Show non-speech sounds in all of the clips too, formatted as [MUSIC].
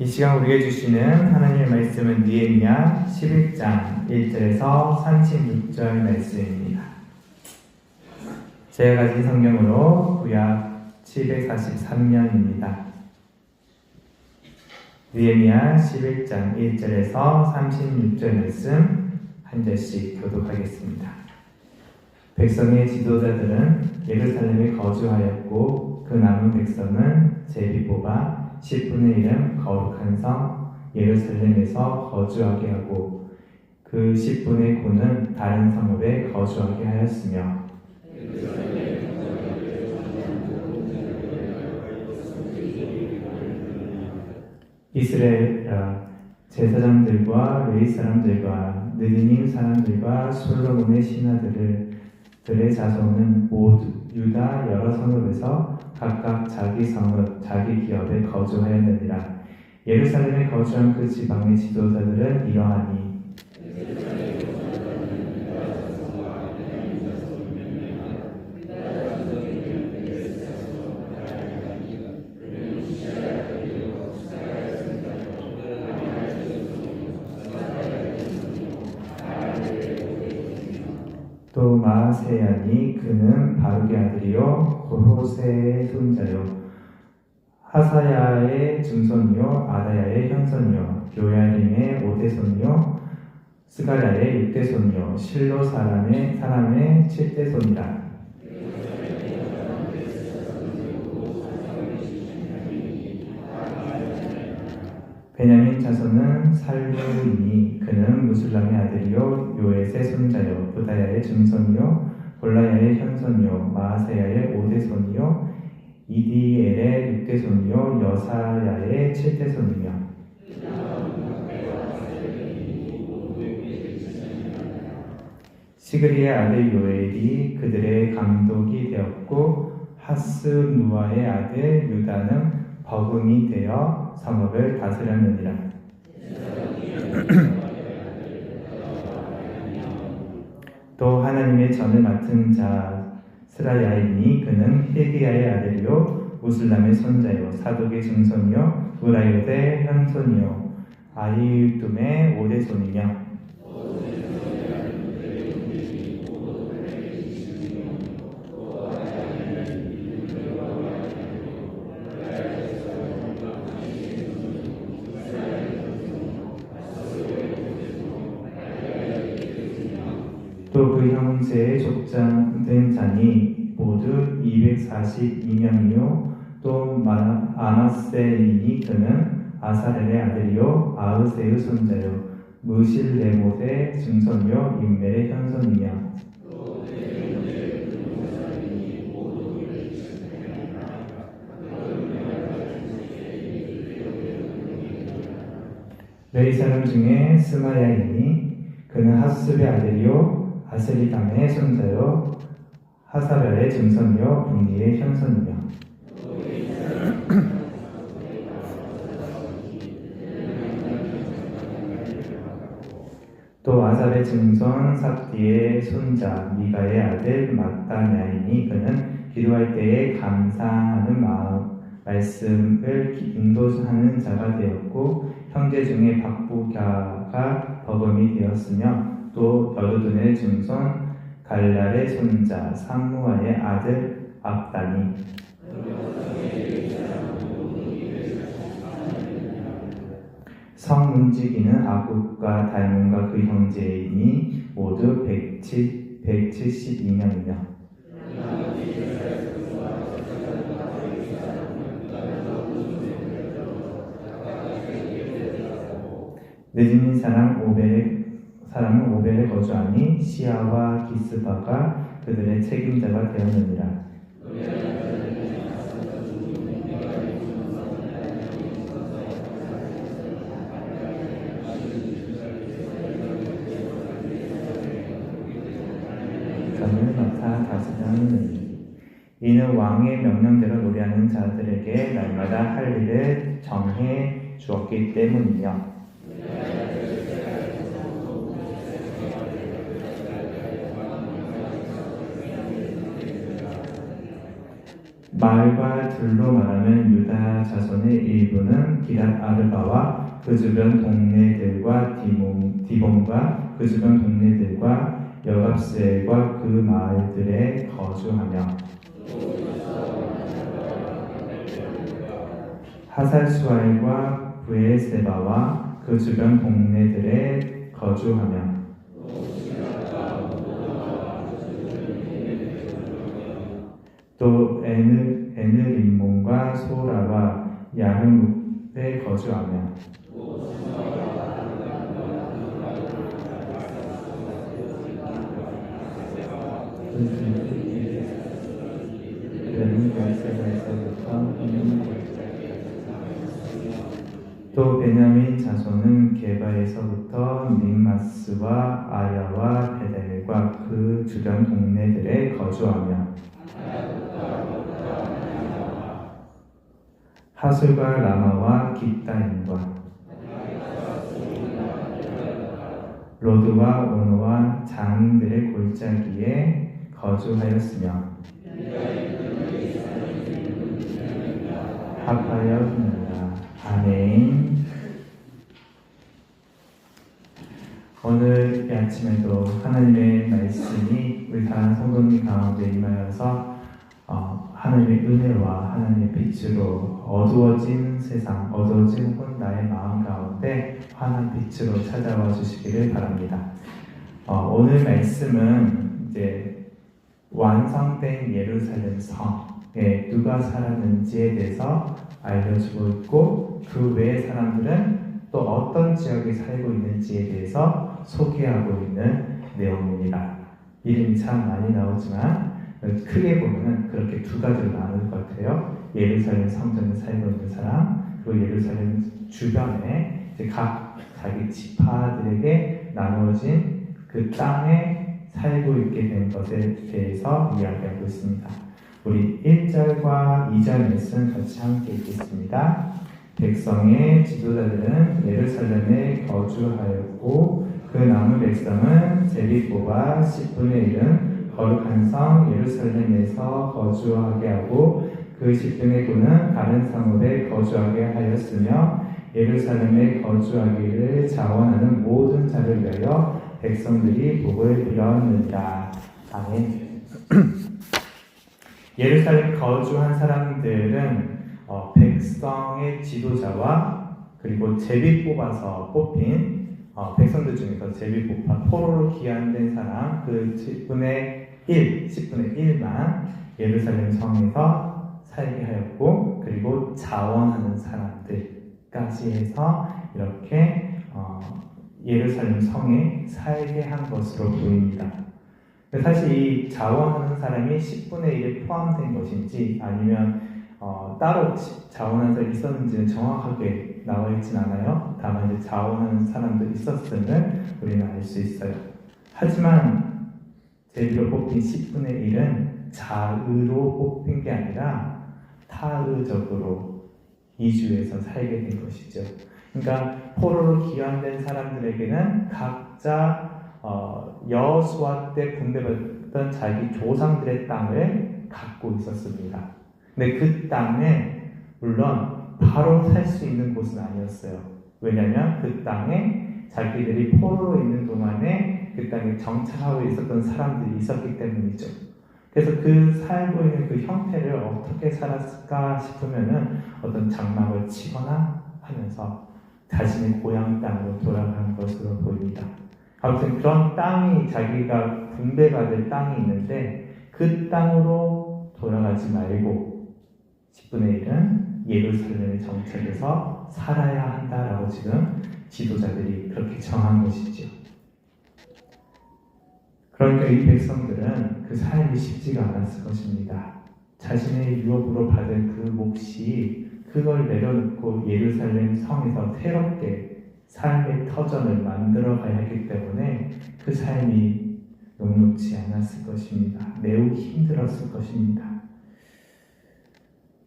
이 시간 우리에게 주시는 하나님의 말씀은 니에미야 11장 1절에서 36절 말씀입니다. 제가 가진 성경으로 구약 743년입니다. 니에미야 11장 1절에서 36절 말씀 한 절씩 교독하겠습니다. 백성의 지도자들은 예루살렘에 거주하였고 그 남은 백성은 제비 뽑아 10분의 1은 거룩한 성 예루살렘에서 거주하게 하고 그 10분의 9는 다른 성읍에 거주하게 하였으며 이스라엘 아, 제사장들과 레이 사람들과 느디님 사람들과 솔로몬의 신하들을 들의 자손은 모두 유다 여러 성읍에서 각각 자기 성읍, 자기 기업에 거주하였느니라. 예루살렘에 거주한 그 지방의 지도자들은 이러하니 또 마세야니 그는 바룩의 아들이요 고호세의 손자요. 하사야의 증손이요 아다야의 현손이요 요야림의 오대손이요 스가랴의 육대손이요 실로 사람의 사람의 칠대손이라. 베냐민 자손은 살루이니 그는 무술람의 아들이요 요엣의 손자요 부다야의 증손이요 골라야의 현손이요 마아세야의 오대손이요 이디엘의 육대손이요 여사야의 칠대손이며 시그리의 아들 요엘이 그들의 감독이 되었고 하스누아의 아들 유다는 버금이 되어 성읍을 다스렸느니라. [CLEARS THROAT] [CLEARS THROAT] 또 하나님의 전을 맡은 자 스라야이니 그는 힐기야의 아들이요 우슬람의 손자요 사독의 증손이요 우라요의 현손이요 아이둠의 오대손이며 또 그 형제의 족장된 자니 모두 242명이요. 또 마- 아마세이니 그는 아사렐의 아들이요. 아으세의 손자요. 무실레못의 증손이요. 인멜의 현손이며 레이 사람 중에 스마야이니 그는 하수습의 아들이요. 아셀리담의 손자요 하사벨의 증손이요 분리의 현손이며. 또 아삽의 증손 삽디의 손자 미가의 아들 마따냐이니 그는 기도할 때에 감사하는 마음 말씀을 인도하는 자가 되었고 형제 중에 박부갸가 버금이 되었으며 또 여두둔의 증손 갈랄의 손자 상무아의 아들 압다니. 성문지기는 아굽과 달문과 그 형제이니 모두 107, 172명이며. 느지민 사람 오벨의 사람은 오벨에 거주하니 시아와 기스바가 그들의 책임자가 되었느니라. 점을 맡아 다스리는 이는 왕의 명령대로 노래하는 자들에게 날마다 할 일을 정해 주었기 때문이며 말과 들로 말하면 유다 자손의 일부는 기랏 아르바와 그 주변 동네들과 디몬, 디본과 그 주변 동네들과 여갑스엘과 그 마을들에 거주하며 하살수알과 부에세바와 그 주변 동네들에 거주하며 또 에느 에느 림몬과 소라와 야흐뭇에 거주하며 또 베냐민 자손은 게바에서부터 닉마스와 아야와 베델과 그 주변 동네들에 거주하며 하술과 라마와 깃다임과 로드와 오노와 장인들의 골짜기에 거주하였으며 합하였느니라. 아멘 오늘 이 아침에도 하나님의 말씀이 우리 다 성도님 가운데 임하여서 어, 하나님의 은혜와 하나님의 빛으로 어두워진 세상, 어두워진 혹은 나의 마음 가운데 환한 빛으로 찾아와 주시기를 바랍니다. 어, 오늘 말씀은 이제 완성된 예루살렘 성에 누가 살았는지에 대해서 알려주고 있고 그 외의 사람들은 또 어떤 지역에 살고 있는지에 대해서 소개하고 있는 내용입니다. 이름이 참 많이 나오지만 크게 보면은 그렇게 두 가지로 나눌 것 같아요. 예루살렘 성전에 살고 있는 사람, 그리고 예루살렘 주변에 각 자기 지파들에게 나누어진 그 땅에 살고 있게 된 것에 대해서 이야기하고 있습니다. 우리 1절과 2절 말씀 같이 함께 읽겠습니다. 백성의 지도자들은 예루살렘에 거주하였고 그 남은 백성은 제비고가 10분의 1은 거룩한 성 예루살렘에서 거주하게 하고 그 십등의 군은 다른 성읍에 거주하게 하였으며 예루살렘에 거주하기를 자원하는 모든 자를 위하여 백성들이 복을 빌었느니라. 아멘. [CLEARS THROAT] 예루살렘 거주한 사람들은 어, 백성의 지도자와 그리고 제비 뽑아서 뽑힌 어, 백성들 중에서 제비 뽑아 포로로 귀환된 사람 그 10분의 1, 10분의 1만 예루살렘 성에서 살게 하였고 그리고 자원하는 사람들까지 해서 이렇게 어, 예루살렘 성에 살게 한 것으로 보입니다. 사실 이 자원하는 사람이 10분의 1에 포함된 것인지 아니면 어, 따로 자원한 사람이 있었는지는 정확하게 나와 있진 않아요. 다만 이제 자원하는 사람도 있었음을 우리는 알 수 있어요. 하지만 제비로 뽑힌 10분의 1은 자의로 뽑힌 게 아니라 타의적으로 이주해서 살게 된 것이죠. 그러니까 포로로 귀환된 사람들에게는 각자 어, 여수와 때 분배받던 자기 조상들의 땅을 갖고 있었습니다. 근데 그 땅에 물론 바로 살 수 있는 곳은 아니었어요. 왜냐하면 그 땅에 자기들이 포로로 있는 동안에 그 땅에 정착하고 있었던 사람들이 있었기 때문이죠. 그래서 그 살고 있는 그 형태를 어떻게 살았을까 싶으면은 어떤 장막을 치거나 하면서 자신의 고향 땅으로 돌아가는 것으로 보입니다. 아무튼 그런 땅이 자기가 분배받을 땅이 있는데 그 땅으로 돌아가지 말고 10분의 1은 예루살렘에 정착해서 살아야 한다라고 지금 지도자들이 그렇게 정한 것이죠. 그러니까 이 백성들은 그 삶이 쉽지가 않았을 것입니다. 자신의 유업으로 받은 그 몫이 그걸 내려놓고 예루살렘 성에서 새롭게 삶의 터전을 만들어 가야 하기 때문에 그 삶이 녹록지 않았을 것입니다. 매우 힘들었을 것입니다.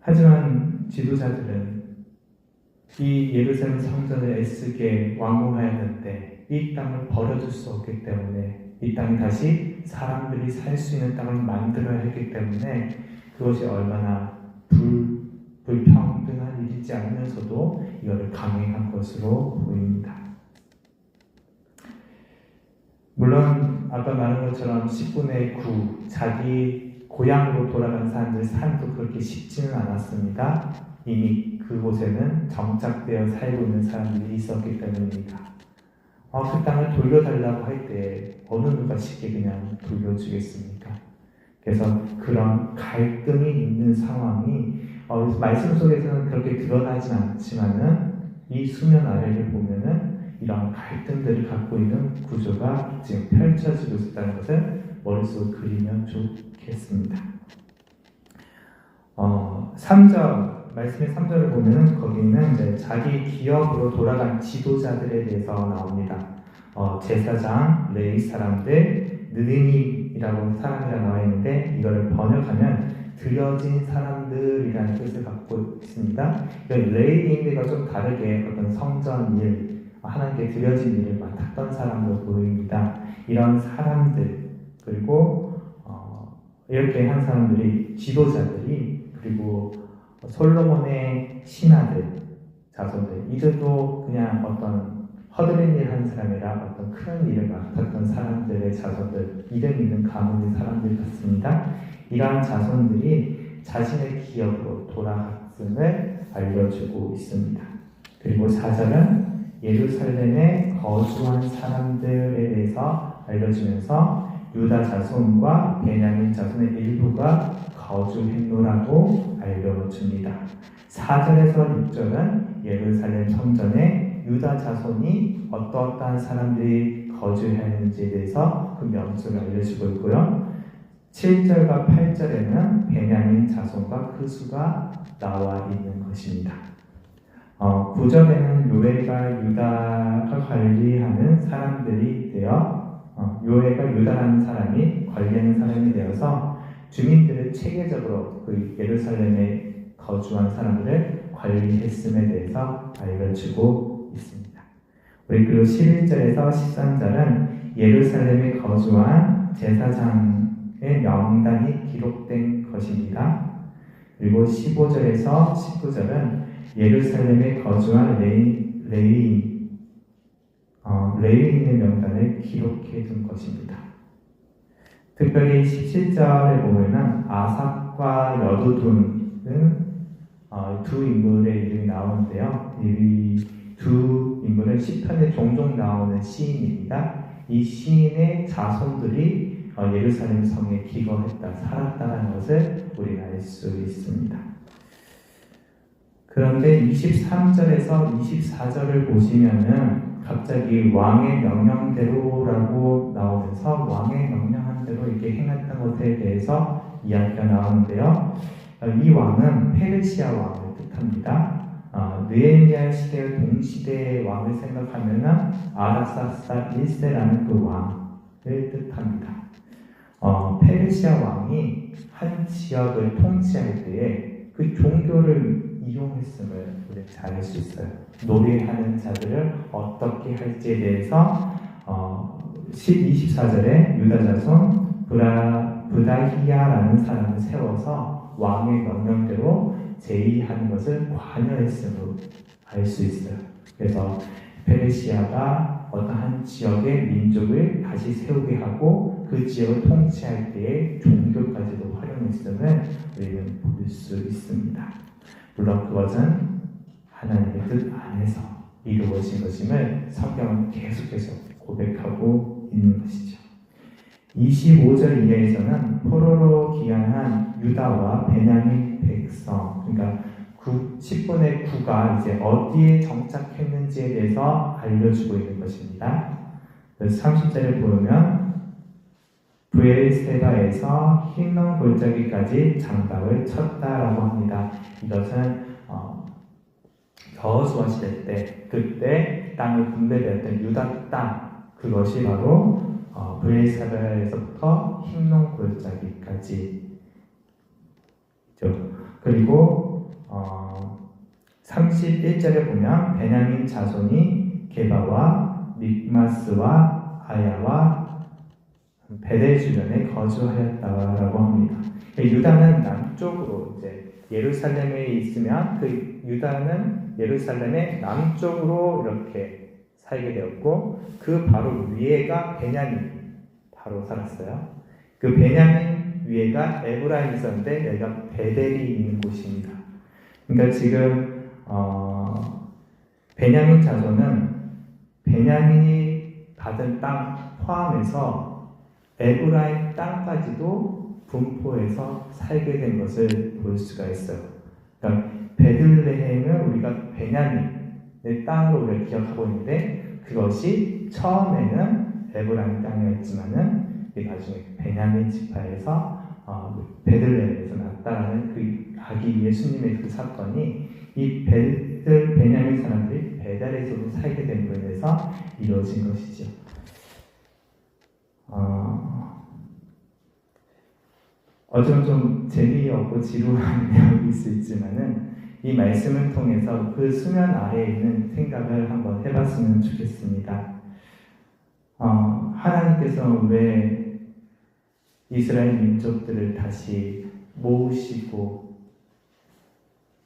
하지만 지도자들은 이 예루살렘 성전을 애쓰게 완공하였는데 이 땅을 버려둘 수 없기 때문에 이 땅이 다시 사람들이 살 수 있는 땅을 만들어야 했기 때문에 그것이 얼마나 불, 불평등한 일이지 않으면서도 이거를 강행한 것으로 보입니다. 물론 아까 말한 것처럼 10분의 9 자기 고향으로 돌아간 사람들 삶도 그렇게 쉽지는 않았습니다. 이미 그곳에는 정착되어 살고 있는 사람들이 있었기 때문입니다. 어, 그 땅을 돌려달라고 할 때 어느 누가 쉽게 그냥 돌려주겠습니까? 그래서 그런 갈등이 있는 상황이 어, 말씀 속에서는 그렇게 드러나지 않지만은 이 수면 아래를 보면은 이런 갈등들을 갖고 있는 구조가 지금 펼쳐지고 있다는 것을 머릿속에 그리면 좋 겠습니다. 어, 3절, 말씀의 3절을 보면 거기는 이제 자기 기업으로 돌아간 지도자들에 대해서 나옵니다. 어, 제사장, 레이 사람들, 느리님이라고 사람이라 나와 있는데 이거를 번역하면 드려진 사람들이라는 뜻을 갖고 있습니다. 레이인들과 좀 다르게 어떤 성전 일, 하나님께 드려진 일을 맡았던 사람으로 보입니다. 이런 사람들 그리고 어, 이렇게 한 사람들이 지도자들이 그리고 솔로몬의 신하들 자손들 이들도 그냥 어떤 허드렛 일한 사람이라 어떤 큰 일을 맡았던 사람들의 자손들 이름 있는 가문의 사람들 같습니다. 이러한 자손들이 자신의 기업으로 돌아갔음을 알려주고 있습니다. 그리고 4절은 예루살렘에 거주한 사람들에 대해서 알려주면서 유다 자손과 베냐민 자손의 일부가 거주했노라고 알려줍니다. 4절에서 6절은 예루살렘 성전에 유다 자손이 어떠어떠한 사람들이 거주했는지에 대해서 그 명수를 알려주고 있고요. 7절과 8절에는 베냐민 자손과 그 수가 나와 있는 것입니다. 어, 9절에는 요엘과 유다가 관리하는 사람들이 되어 어, 요엘과 유다라는 사람이 관리하는 사람이 되어서 주민들을 체계적으로 그 예루살렘에 거주한 사람들을 관리했음에 대해서 알려주고 있습니다. 우리 그리고 11절에서 13절은 예루살렘에 거주한 제사장의 명단이 기록된 것입니다. 그리고 15절에서 19절은 예루살렘에 거주한 레이, 레 이, 어, 레이인의 명단을 기록해 둔 것입니다. 특별히 17절에 보면은 아삭과 여두둔은 어, 두 인물의 이름이 나오는데요. 이 두 인물은 시편에 종종 나오는 시인입니다. 이 시인의 자손들이 어, 예루살렘 성에 기거했다, 살았다는 것을 우리가 알 수 있습니다. 그런데 23절에서 24절을 보시면은 갑자기 왕의 명령대로라고 나오면서 왕의 명령한 대로 이렇게 행했던 것에 대해서 이야기가 나오는데요. 이 왕은 페르시아 왕을 뜻합니다. 어, 느헤미야 시대 동시대의 왕을 생각하면은 아라사사 1세라는 그 왕을 뜻합니다. 어, 페르시아 왕이 한 지역을 통치할 때에 그 종교를 이용했음을 잘알 수 있어요. 노래하는 자들을 어떻게 할지에 대해서 어, 24절에 유다 자손 브라, 브다히야라는 사람을 세워서 왕의 명령대로 제의하는 것을 관여했음을 알수 있어요. 그래서 페르시아가 어떠한 지역의 민족을 다시 세우게 하고 그 지역을 통치할 때에 종교까지도 활용했음을 우리는 볼 수 있습니다. 물론 그것은 하나님의 뜻 안에서 이루어진 것임을 성경은 계속해서 고백하고 있는 것이죠. 25절 이하에서는 포로로 기한한 유다와 베냐민 백성, 그러니까 9, 10분의 9가 이제 어디에 정착했는지에 대해서 알려주고 있는 것입니다. 30절에 보면 브엘세바에서 흰농 골짜기까지 장박을 쳤다라고 합니다. 이것은 어, 여호수아 시대 때 그때 땅을 분배되었던 유다 땅 그것이 바로 어, 브엘세바에서부터 흰농 골짜기까지 그리고 어, 31절에 보면 베냐민 자손이 게바와 믹마스와 아야와 베델 주변에 거주하였다라고 합니다. 유다는 남쪽으로 예루살렘에 있으면 그 유다는 예루살렘의 남쪽으로 이렇게 살게 되었고 그 바로 위에가 베냐민 바로 살았어요. 그 베냐민 위에가 에브라임이 있었는데 여기가 베델이 있는 곳입니다. 그러니까 지금 어, 베냐민 자손은 베냐민이 받은 땅 포함해서 에브라임 땅까지도 분포해서 살게 된 것을 볼 수가 있어요. 그러니까 베들레헴을 우리가 베냐민의 땅으로 우리가 기억하고 있는데 그것이 처음에는 에브라임 땅이었지만은 나중에 베냐민 지파에서 어, 베들레헴에서 났다라는 그 아기 예수님의 그 사건이 이 베들 베냐민 사람들이 베델에서도 살게 된 대해서 이루어진 것이죠. 어, 어쩌면 좀 재미없고 지루한 [LAUGHS] 내용일 수 있지만은 이 말씀을 통해서 그 수면 아래에 있는 생각을 한번 해봤으면 좋겠습니다. 어, 하나님께서 왜 이스라엘 민족들을 다시 모으시고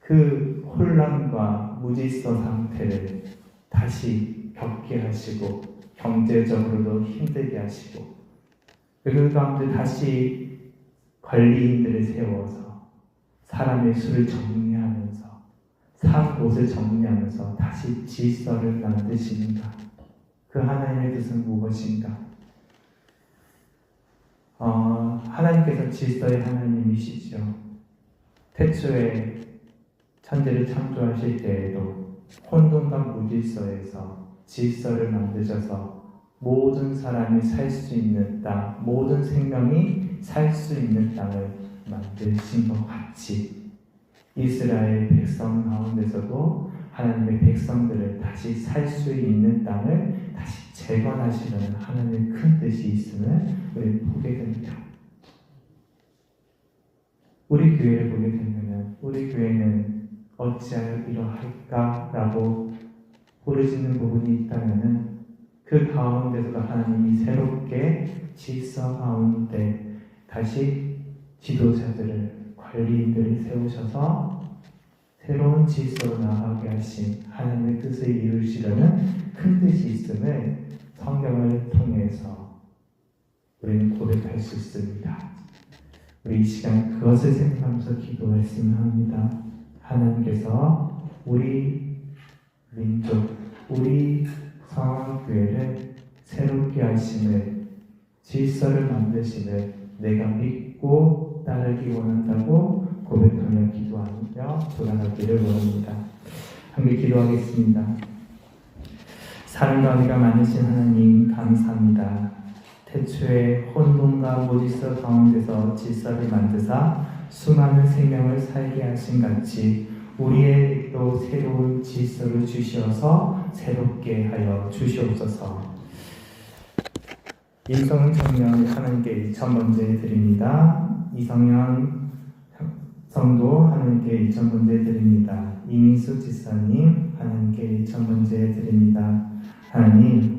그 혼란과 무질서 상태를 다시 겪게 하시고 경제적으로도 힘들게 하시고 그 가운데 다시 관리인들을 세워서 사람의 수를 정리하면서 산 곳을 정리하면서 다시 질서를 만드시는가? 그 하나님의 뜻은 무엇인가? 어, 하나님께서 질서의 하나님이시죠. 태초에 천지를 창조하실 때에도 혼돈과 무질서에서 질서를 만드셔서 모든 사람이 살 수 있는 땅, 모든 생명이 살 수 있는 땅을 만드신 것 같이 이스라엘 백성 가운데서도 하나님의 백성들을 다시 살 수 있는 땅을 다시 재건하시려는 하나님의 큰 뜻이 있음을 우리 보게 됩니다. 우리 교회를 보게 되면 우리 교회는 어찌하여 이러할까라고 부르짖는 부분이 있다면은 그 가운데서도 하나님이 새롭게 질서 가운데 다시 지도자들을 관리인들을 세우셔서 새로운 질서로 나아가게 하신 하나님의 뜻을 이루시려는 큰 뜻이 있음을 성경을 통해서 우리는 고백할 수 있습니다. 우리 이 시간 그것을 생각하면서 기도했으면 합니다. 하나님께서 우리 민족, 우리 성황교회를 새롭게 하심을 질서를 만드심을 내가 믿고 따르기 원한다고 고백하며 기도하며 돌아가기를 원합니다. 함께 기도하겠습니다. 사랑과 은혜가 많으신 하나님 감사합니다. 태초에 혼돈과 무질서 가운데서 질서를 만드사 수많은 생명을 살게 하신 같이 우리에게도 새로운 질서를 주시어서 새롭게 하여 주시옵소서. 임성은 청년 하나님께 2천번째 드립니다. 이성현 성도 하나님께 2천번째 드립니다. 이민수 지사님 하나님께 2천번째 드립니다. 하나님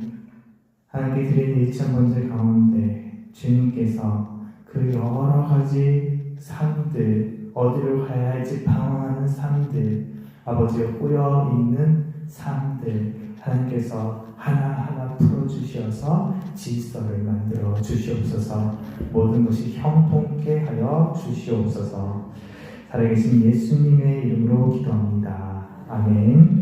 하나님께 드리는 2천번째 가운데 주님께서 그 여러 가지 삶들 어디로 가야 할지 방황하는 삶들 아버지의 꼬여 있는 삶들 하나님께서 하나하나 풀어주셔서 질서를 만들어 주시옵소서. 모든 것이 형통케 하여 주시옵소서. 살아계신 예수님의 이름으로 기도합니다. 아멘